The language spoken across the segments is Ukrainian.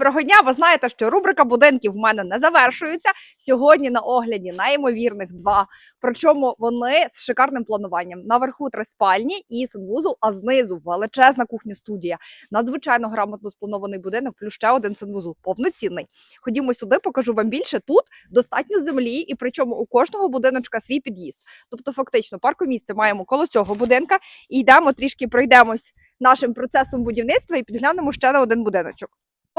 Доброго дня! Ви знаєте, що рубрика будинків в мене не завершується. Сьогодні на огляді неймовірних два. Причому вони з шикарним плануванням. Наверху три спальні і санвузол, а знизу величезна кухня студія. Надзвичайно грамотно спланований будинок, плюс ще один санвузол, повноцінний. Ходімо сюди, покажу вам більше. Тут достатньо землі, і причому у кожного будиночка свій під'їзд. Тобто, фактично, паркомісце маємо коло цього будинка і йдемо трішки пройдемось нашим процесом будівництва і підглянемо ще на один будиночок.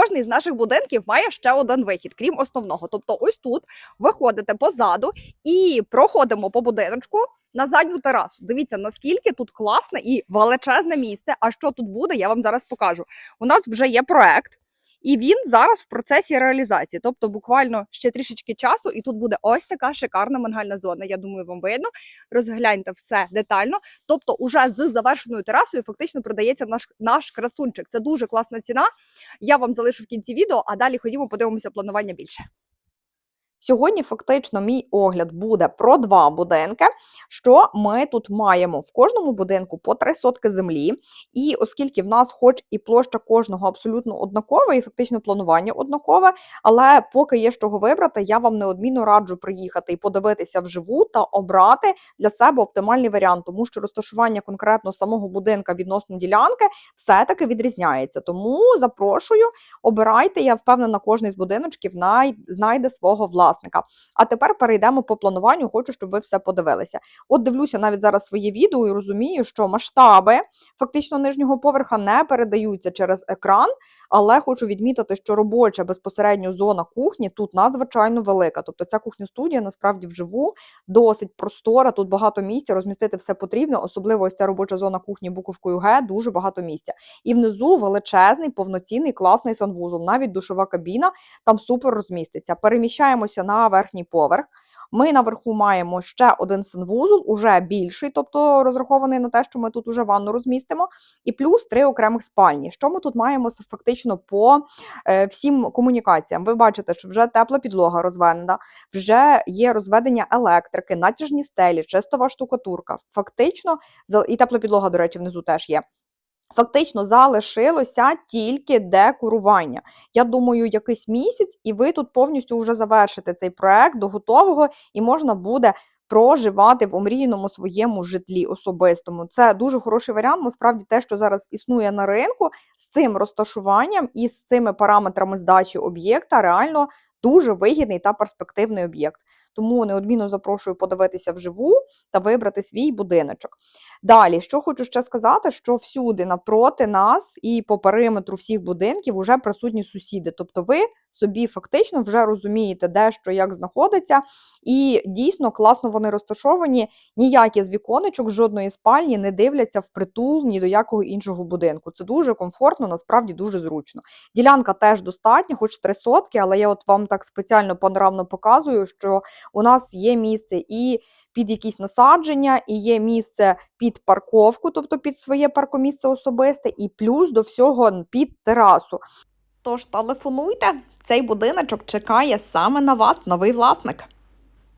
Кожний з наших будинків має ще один вихід, крім основного. Тобто, ось тут виходите позаду і проходимо по будиночку на задню терасу. Дивіться, наскільки тут класне і величезне місце. А що тут буде, я вам зараз покажу. У нас вже є проект. І він зараз в процесі реалізації, тобто буквально ще трішечки часу, і тут буде ось така шикарна мангальна зона. Я думаю, вам видно. Розгляньте все детально. Тобто, уже з завершеною терасою фактично продається наш наш красунчик. Це дуже класна ціна. Я вам залишу в кінці відео, а далі ходімо, подивимося планування більше. Сьогодні фактично мій огляд буде про два будинки. Що ми тут маємо? В кожному будинку по 3 сотки землі, і оскільки в нас, хоч і площа кожного абсолютно однакова, і фактично планування однакове, але поки є чого вибрати, я вам неодмінно раджу приїхати і подивитися вживу та обрати для себе оптимальний варіант, тому що розташування конкретно самого будинка відносно ділянки все-таки відрізняється. Тому запрошую, обирайте. Я впевнена, кожний з будиночків знайде свого власника. А тепер перейдемо по плануванню. Хочу, щоб ви все подивилися. От дивлюся навіть зараз своє відео і розумію, що масштаби фактично нижнього поверха не передаються через екран, але хочу відмітити, що робоча безпосередньо зона кухні тут надзвичайно велика. Тобто ця кухня студія насправді вживу досить простора. Тут багато місця, розмістити все потрібно, особливо ось ця робоча зона кухні буковкою Г, дуже багато місця. І внизу величезний, повноцінний, класний санвузол, навіть душова кабіна там супер розміститься. Переміщаємося на верхній поверх. Ми наверху маємо ще один санвузол, уже більший, тобто розрахований на те, що ми тут уже ванну розмістимо, і плюс три окремих спальні. Що ми тут маємо фактично по е, всім комунікаціям? Ви бачите, що вже тепла підлога розведена, вже є розведення електрики, натяжні стелі, чистова штукатурка. Фактично, і тепла підлога, до речі, внизу теж є. Фактично залишилося тільки декорування. Я думаю, якийсь місяць, і ви тут повністю вже завершите цей проект до готового, і можна буде проживати в омріяному своєму житлі особистому. Це дуже хороший варіант. Насправді, те, що зараз існує на ринку, з цим розташуванням і з цими параметрами здачі об'єкта, реально дуже вигідний та перспективний об'єкт. Тому неодмінно запрошую подивитися вживу та вибрати свій будиночок. Далі, що хочу ще сказати, що всюди напроти нас і по периметру всіх будинків вже присутні сусіди. Тобто ви собі фактично вже розумієте, де що як знаходиться, і дійсно класно вони розташовані. Ніякі з віконечок жодної спальні не дивляться в притул ні до якого іншого будинку. Це дуже комфортно, насправді дуже зручно. Ділянка теж достатня, хоч три сотки, але я от вам так спеціально панорамно показую, що у нас є місце і під якісь насадження, і є місце під парковку, тобто під своє паркомісце особисте, і плюс до всього під терасу. Тож телефонуйте, цей будиночок чекає саме на вас, новий власник.